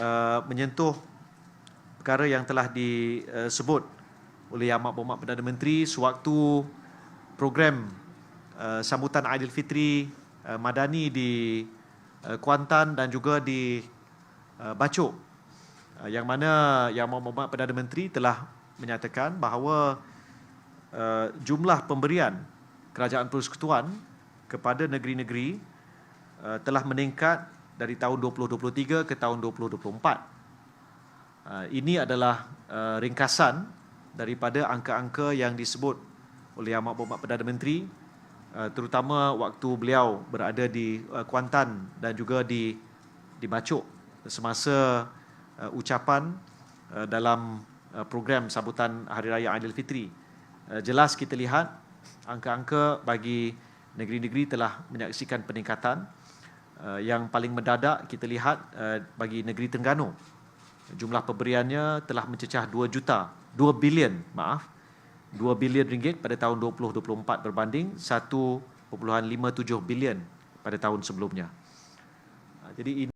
uh, menyentuh perkara yang telah disebut oleh Yang Amat Perdana Menteri sewaktu program uh, sambutan Aidilfitri uh, Madani di uh, Kuantan dan juga di uh, Bacok uh, yang mana Yang Amat Perdana Menteri telah menyatakan bahawa uh, jumlah pemberian kerajaan persekutuan kepada negeri-negeri uh, telah meningkat dari tahun 2023 ke tahun 2024. Uh, ini adalah uh, ringkasan daripada angka-angka yang disebut oleh Amat Perdana Menteri uh, terutama waktu beliau berada di uh, Kuantan dan juga di di Bacok semasa uh, ucapan uh, dalam uh, program sambutan Hari Raya Aidilfitri. Uh, jelas kita lihat angka-angka bagi negeri-negeri telah menyaksikan peningkatan uh, yang paling mendadak kita lihat uh, bagi negeri Terengganu jumlah pemberiannya telah mencecah 2 juta 2 bilion maaf 2 bilion ringgit pada tahun 2024 berbanding 1.57 bilion pada tahun sebelumnya. Jadi ini